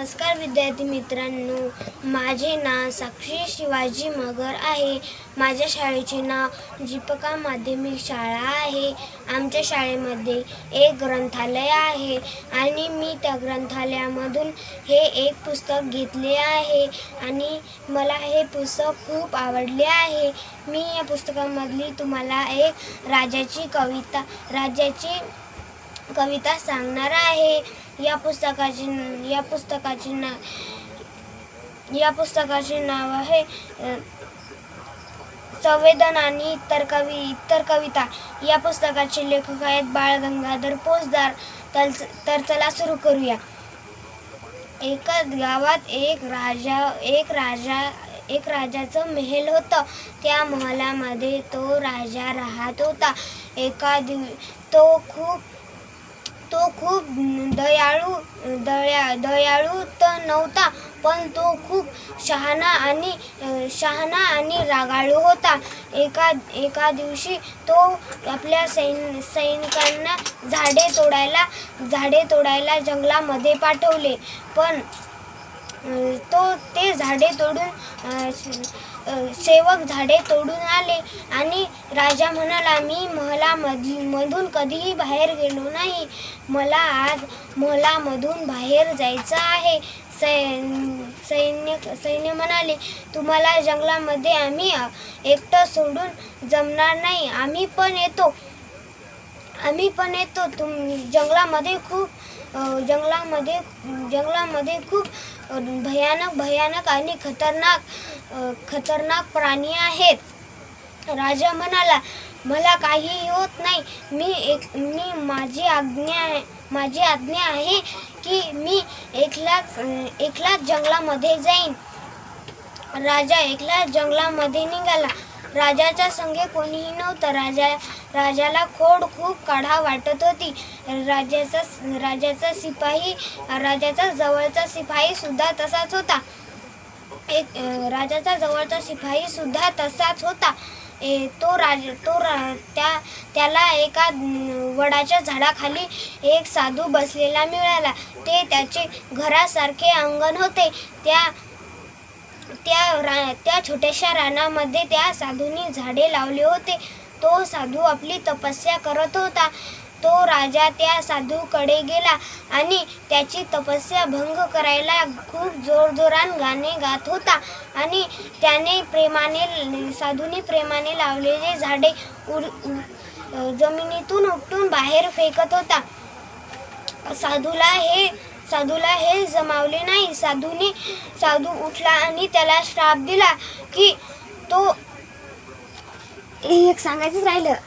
नमस्कार विद्यार्थी मित्रांनो. माझे नाव साक्षी शिवाजी मगर आहे. माझ्या शाळेचे नाव दीपिका माध्यमिक शाळा आहे. आमच्या शाळेमध्ये एक ग्रंथालय आहे आणि मी त्या ग्रंथालयामधून हे एक पुस्तक घेतले आहे आणि मला हे पुस्तक खूप आवडले आहे. मी या पुस्तकामधली तुम्हाला एक राजाची कविता राजाची कविता सांगणार आहे. या पुस्तकाचे या पुस्तकाचे नाव या पुस्तकाचे नाव आहे संवेदन आणि इतर कवी इतर कविता. या पुस्तकाचे लेखक आहेत बाळ गंगाधर पोसदार. तर तर चला सुरू करूया. एका गावात एक राजा एक राजा एक राजाचं महेल होतं. त्या महलामध्ये तो राजा राहत होता. एका दिव तो खूप तो खूप दयाळू दया दयाळू तर नव्हता पण तो खूप शहाणा आणि शहाणा आणि रागाळू होता. एका एका दिवशी तो आपल्या सैन सैनिकांना झाडे तोडायला झाडे तोडायला जंगलामध्ये पाठवले. पण तो ते झाडे तोडून सेवक झाडे तोडून आले. आणि राजा म्हणाला मी महलामधून मधून कधीही बाहेर गेलो नाही. मला आज महलामधून बाहेर जायचं आहे. सै सैन्य सैन्य म्हणाले तुम्हाला जंगलामध्ये आम्ही एकटं सोडून जमणार नाही. आम्ही पण येतो. आम्ही पण येतो. तुम जंगलामध्ये खूप जंगलामध्ये जंगलामध्ये खूप भयानक भयानक आणि खतरनाक खतरनाक प्राणी आहेत. राजा म्हणाला मला काही होत नाही. मी एक मी माझी आज्ञा आहे माझी आज्ञा आहे की मी एकलाच अ, एकलाच जंगलामध्ये जाईन. राजा एकला जंगलामध्ये निघाला. राजाच्या संगे कोणीही नव्हतं. राजा राजाला खोड खूप काढा वाटत होती. राजाचा राजाचा शिपाई राजाचा जवळचा शिपाई सुद्धा तसाच होता. एक राजाचा जवळचा शिपाई सुद्धा तसाच होता. ए, तो राज तो रा त्या त्याला एका वडाच्या झाडाखाली एक साधू बसलेला मिळाला. ते त्याचे घरासारखे अंगण होते. त्या त्या रा त्या छोट्याशा रानामध्ये त्या साधूंनी झाडे लावले होते. तो साधू आपली तपस्या करत होता. तो राजा त्या साधूकडे गेला आणि त्याची तपस्या भंग करायला खूप जोरजोरान गाणे गात होता. आणि त्याने प्रेमाने साधूने प्रेमाने लावलेले झाडे उड उ- जमिनीतून उपटून बाहेर फेकत होता. साधूला हे साधूला हे जमावले नाही. साधूने साधू उठला आणि त्याला श्राप दिला की तो एक सांगायचंच राहिलं.